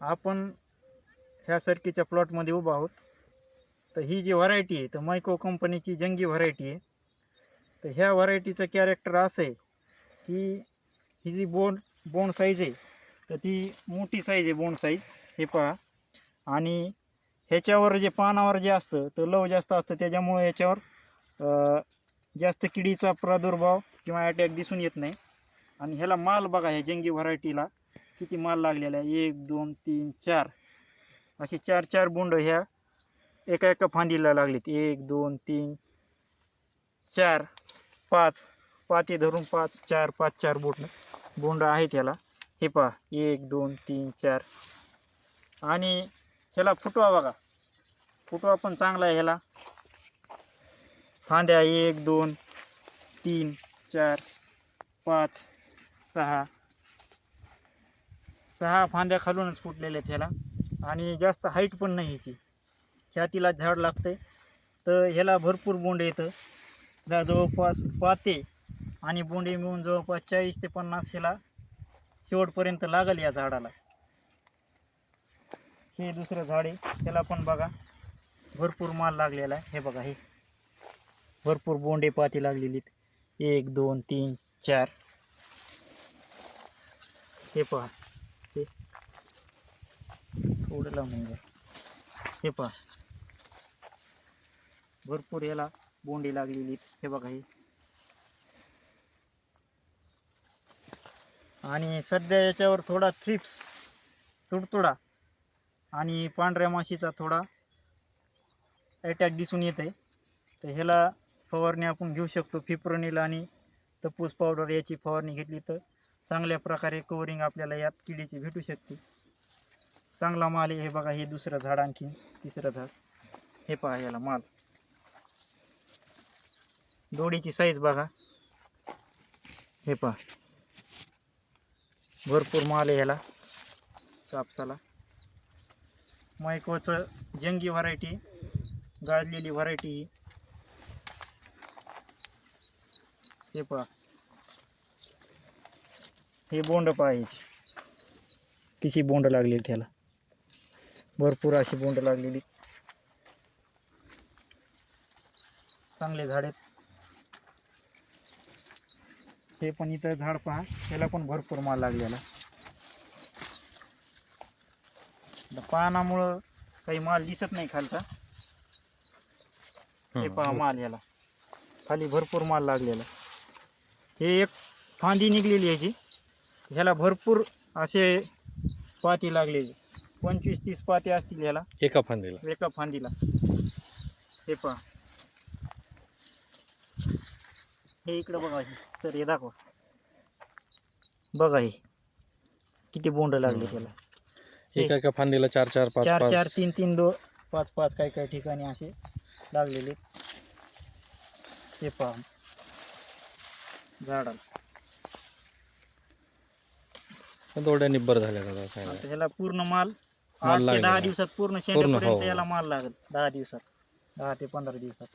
आपण ह्या सरकीच्या प्लॉटमध्ये उभा आहोत. तर ही जी व्हरायटी आहे तर मायको कंपनीची जंगी व्हरायटी आहे. तर ह्या व्हरायटीचं कॅरेक्टर असं आहे की ही जी बोंड बोंड साईज आहे तर ती मोठी साईज आहे बोंड साईज हे पहा. आणि ह्याच्यावर जे पानावर जे असतं तर लव जास्त असतं त्याच्यामुळे याच्यावर जास्त किडीचा प्रादुर्भाव किंवा अटॅक दिसून येत नाही. आणि ह्याला माल बघा ह्या जंगी व्हरायटीला किती माल लागलेला आहे? एक दोन तीन चार. असे चार चार बोंड ह्या एका एका फांदीला लागलेत. एक दोन तीन चार पाच. पाते धरून पाच चार पाच चार बोंड बोंड आहेत ह्याला. हे पहा. एक दोन तीन चार. आणि ह्याला फुटवा बघा. फुटवा पण चांगला आहे ह्याला. फांद्या एक दोन तीन चार पाच सहा सहा फांद्या खालूनच फुटलेल्या आहेत ह्याला. आणि जास्त हाईट पण नाही ह्याची. छातीला झाड लागते तर ह्याला भरपूर बोंड येतं. ह्याला जवळपास पाते आणि बोंडे मिळून जवळपास चाळीस ते पन्नास ह्याला शेवटपर्यंत लागल या झाडाला. हे दुसरं झाड आहे. त्याला पण बघा. भरपूर माल लागलेला आहे. हे बघा हे. भरपूर बोंडे पाती लागलेली आहेत. एक दोन तीन चार. हे पहा. थोडं लावून हे पहा. भरपूर याला बोंडी लागलेली हे बघा हे. आणि सध्या याच्यावर थोडा थ्रिप्स तुडतुडा आणि पांढऱ्या माशीचा थोडा अटॅक दिसून येत आहे तर ह्याला फवारणी आपण घेऊ शकतो. फिप्रोनिल आणि तपूस पावडर याची फवारणी घेतली तर चांगल्या प्रकारे कवरिंग आपल्याला यात किडीची भेटू शकते. चांगला माल आहे. हे बघा हे दुसरं झाड आणखी तिसरं झाड. हे पहा याला माल. दोडीची साईज बघा. हे पहा. भरपूर माल आहे ह्याला कापसाला. मायकोचं जंगी व्हरायटी गाळलेली व्हरायटी ही हे पहा. हे बोंड पाहायची किती बोंड लागलेली त्याला भरपूर अशी बोंड लागलेली. चांगले झाड आहेत. हे पण इथं झाड पहा. त्याला पण भरपूर माल लागलेला. पानामुळं काही माल दिसत नाही खालचा. हे पहा माल याला. खाली भरपूर माल लागलेला. हे एक फांदी निघलेली याची. ह्याला भरपूर असे पाती लागलेले. पंचवीस तीस पाती असतील ह्याला एका फांदीला. एका फांदीला. हे पहा. हे इकडं बघा हे. सर हे दाखवा. बघा हे. किती बोंड लागले त्याला. एका एका फांदीला चार चार पाच चार चार पाच तीन तीन दो पाच पाच काही काही ठिकाणी असे लागलेले. हे पहा. झाडाला. दोड्या निब्बर झाल्या दादा. आता ह्याला पूर्ण माल माल आठ ते दहा. दिवसात पूर्ण पूर्ण, शेंड्यापर्यंत हो. याला माल लागेल दहा दिवसात दहा ते पंधरा दिवसात